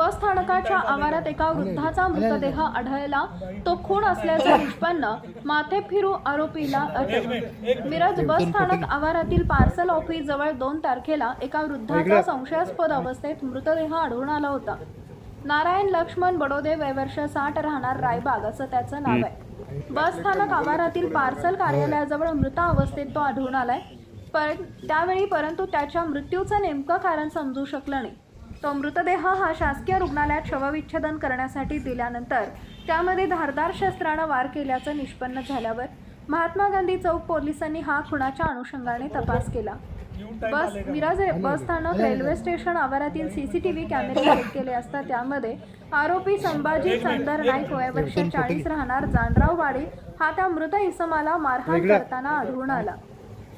स्थानकाच्या आवारात एका वृद्धाचा मृतदेह आढळला. तो खून असल्याचं निष्पन्न. माथे फिरू आरोपीला अटक. मिरज बस स्थानक आवारातील पार्सल ऑफिस जवळ दोन तारखेला एका वृद्धाचा संशयास्पद अवस्थेत मृतदेह आढळून आला होता. नारायण लक्ष्मण बडोदे वयवर्ष साठ राहणार रायबाग असं त्याचं नाव आहे. बस स्थानक आवारातील पार्सल कार्यालयाजवळ मृत अवस्थेत तो आढळून आलाय. पण त्यावेळी परंतु त्याच्या मृत्यूचं नेमकं कारण समजू शकलं नाही. तो मृतदेह हा शासकीय रुग्णालयात शवविच्छेदन करण्यासाठी दिल्यानंतर त्यामध्ये धारदार शस्त्रानं वार केल्याचं निष्पन्न झाल्यावर महात्मा गांधी चौक पोलिसांनी हा खुणाच्या अनुषंगाने तपास केला. बस मिराज बस स्थानक रेल्वे स्टेशन आवारातील सीसीटीव्ही कॅमेरे चेक केले असता त्यामध्ये आरोपी संभाजी चंदर नाईक वयवर्ष चाळीस राहणार जानराववाडी हा त्या मृत इसमाला मारहाण करताना आढळून आला.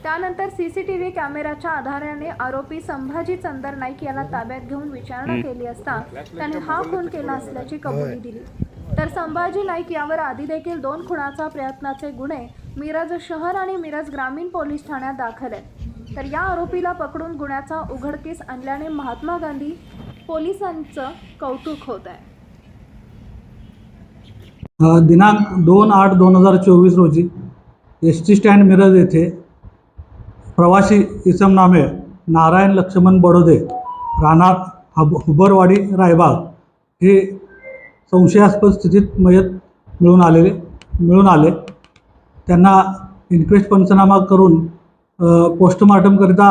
त्यानंतर सीसीटीव्ही कॅमेऱ्याच्या आधाराने आरोपी संभाजी चंदर नाईक याला ताब्यात घेऊन विचारणा केली असता त्याने हा खून केला असल्याची कबुली दिली. तर संभाजी नाईक यावर आधी देखील दोन खुनाचा प्रयत्नाचे गुन्हे मिरज शहर आणि मिरज ग्रामीण पोलीस ठाण्यात दाखल आहेत. तर या आरोपीला पकडून गुन्ह्याचा उघडकीस आणल्याने महात्मा गांधी पोलिसांचं कौतुक होत आहे. दिनांक दोन आठ दोन हजार चोवीस रोजी एस टी स्टँड मिरज येथे प्रवासी इसम नामे नारायण लक्ष्मण बडोदे राहणार हब हुबरवाडी रायबाग हे संशयास्पद स्थितीत मयत मिळून आलेले मिळून आले. त्यांना इन्क्वेस्ट पंचनामा करून पोस्टमॉर्टमकरिता पोस्टमार्टमकरिता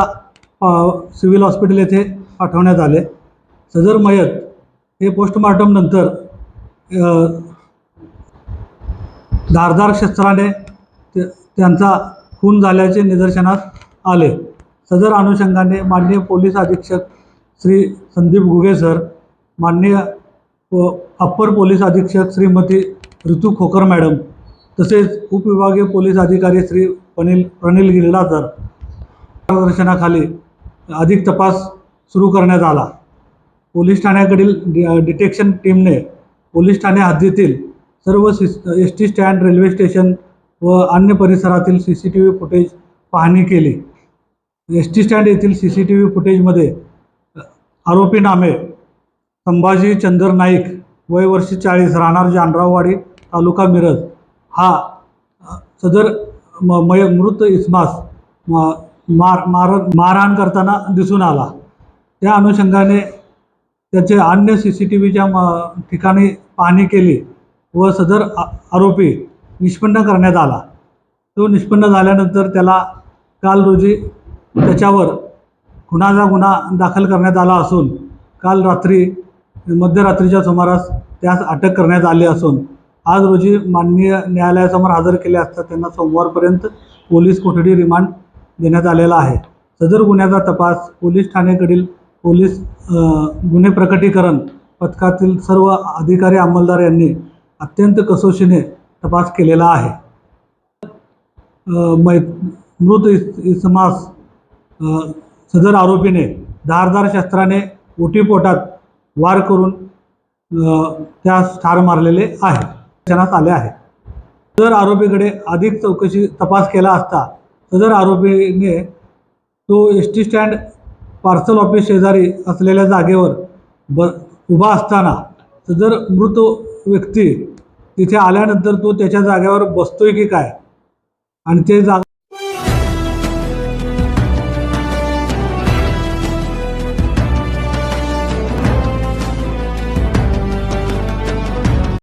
सिव्हिल हॉस्पिटल येथे पाठवण्यात आले. सदर मयत हे पोस्टमार्टमनंतर धारदार शस्त्राने ते- त्यांचा खून झाल्याचे निदर्शनास आले. सदर अनुषंगाने माननीय पोलीस अधीक्षक श्री संदीप घुगे सर माननीय व अप्पर पोलीस अधीक्षक श्रीमती ऋतू खोकर मॅडम तसेच उपविभागीय पोलीस अधिकारी श्री पनिल प्रनिल गिल्लाकर मार्गदर्शनाखाली अधिक तपास सुरू करण्यात आला. पोलीस ठाण्याकडील डि डिटेक्शन टीमने पोलीस ठाणे हद्दीतील सर्व C S T stand railway station व अन्य परिसरातील C C T V footage पाहणी केली. एस टी स्टँड येथील सी सी टी व्ही फुटेजमध्ये आरोपी नामे संभाजी चंदर नाईक वय वर्ष चाळीस राहणार जानराववाडी तालुका मिरज. हा सदर म मय मृत इसमास म- मार मार मारहाण करताना दिसून आला. त्या अनुषंगाने त्याचे अन्य सी सी टी व्हीच्या म ठिकाणी पाहणी केली व सदर आरोपी निष्पन्न करण्यात आला. तो निष्पन्न झाल्यानंतर त्याला काल रोजी त्याच्यावर खुनाचा गुन्हा दाखल करण्यात आला असून काल रात्री मध्यरात्रीच्या सुमारास त्यास अटक करण्यात आली असून आज रोजी माननीय न्यायालयासमोर हजर केले असता त्यांना सोमवारपर्यंत पोलीस कोठडी रिमांड देण्यात आलेला आहे. सदर गुन्ह्याचा तपास पोलीस ठाणेकडील पोलीस गुन्हे प्रकटीकरण पथकातील सर्व अधिकारी अंमलदार यांनी अत्यंत कसोशीने तपास केलेला आहे. मै मृत इस इसमास सदर आरोपीने धारदार शस्त्राने ओटीपोटात वार करून त्या त्यास ठार मारलेले आहे. क्षणात आले आहे. सदर आरोपीकडे अधिक चौकशी तपास केला असता सदर आरोपीने तो S T stand parcel office शेजारी असलेल्या जागेवर ब उभा असताना सदर मृत व्यक्ती तिथे आल्यानंतर तो त्याच्या जागेवर बसतोय की काय? आणि ते जागा